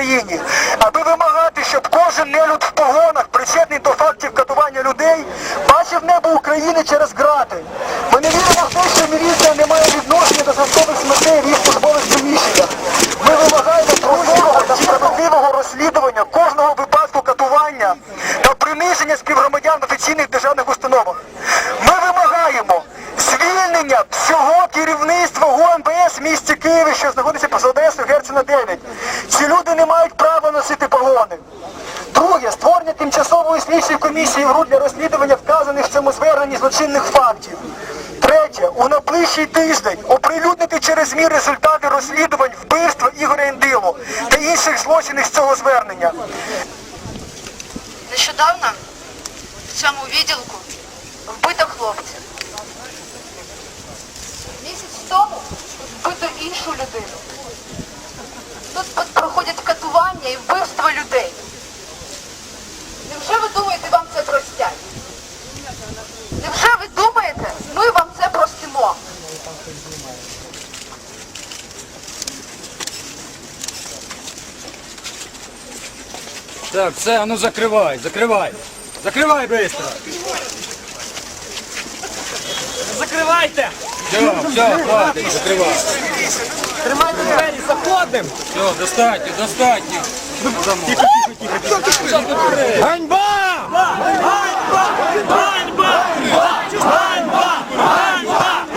країні, аби вимагати, щоб кожен нелюд в погонах, причетний до фактів катування людей, бачив небо України через грати. Ми не віримо в те, що міліція не має відношення до зв'язкових смертей в їх службових приміщеннях. Ми вимагаємо прозорого та справедливого розслідування кожного випадку катування та приниження співгромадян в офіційних державних установах. Ми вимагаємо звільнення всього керівництва ГУНБС в місті Києві, що знаходиться по Солодесу Герцена 9. Ці люди не мають права носити погони. Друге, створення тимчасової слідчої комісії ГРУ для розслідування вказаних в цьому зверненні злочинних фактів. Третє, у найближчий тиждень оприлюднити через ЗМІ результати розслідувань вбивства Ігоря Індилу та інших злочинів з цього звернення. Нещодавно в цьому відділку вбито хлопця. Іншу людину. Тут проходять катування і вбивство людей. Невже ви думаєте, вам це простять? Невже ви думаєте, ми вам це простимо? Так, все, ну закривай, закривай. Закривай быстро. Закривайте! Все, все, хватить, закривай. Тримайте двері, заходимо! Все, достатньо, достатньо. Ганьба! Ганьба! Ганьба! Ганьба! Ганьба!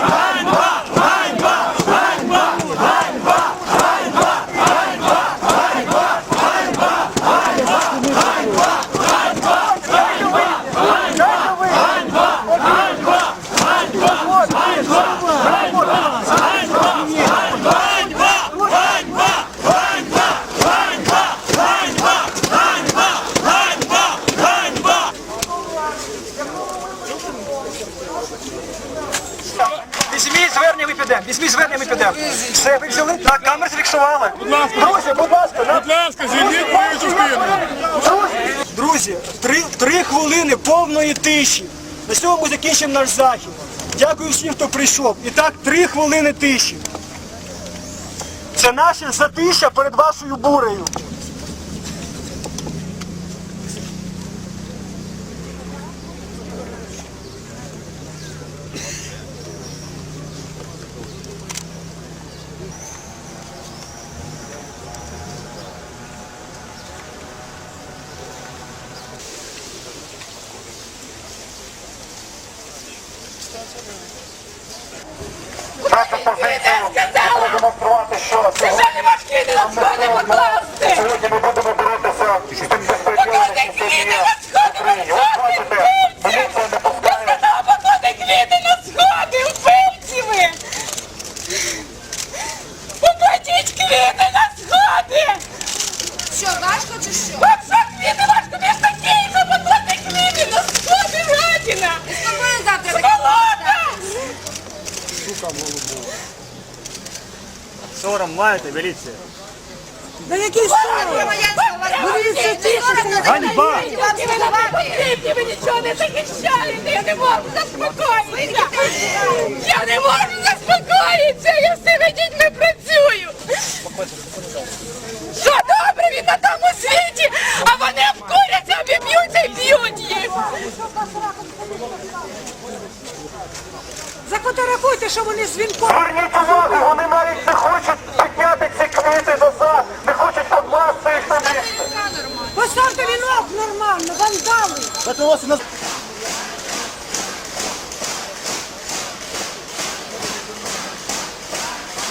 Візьміть звернення, ми підемо. Візьміть звернення, ми підемо. Все, ви взяли? Так, камери зафіксували. Друзі, будь ласка. Будь ласка, звільніть мою частину. Друзі, друзі, три, три хвилини повної тиші. На цьому ми закінчимо наш захід. Дякую всім, хто прийшов. І так, три хвилини тиші. Це наше затища перед вашою бурею. Продемонструвати, що сходи покласти! сьогодні ми будемо боротися з тим безпреділом, Поклади який квіти є на в сходи, Україні. От бачите, поліція не пускає. Поклади квіти на сходи, вбивці ви! Покладіть квіти на сходи! Що, важко чи що? Квіти важко поклади квіти на сходи, гадіна! Спокійно завтра Сволота! Сором маєте, міліція? Ганьба! Потрібні, ви нічого не захищаєте, я не можу заспокоїтися! Я не можу заспокоїтися, я з цими дітьми працюю! Що Запоторахуйте, що вони з вінком. Гарні вони навіть не хочуть підняти ці квіти назад, не хочуть покласти їх на місце. Поставте вінок нормально, вандали.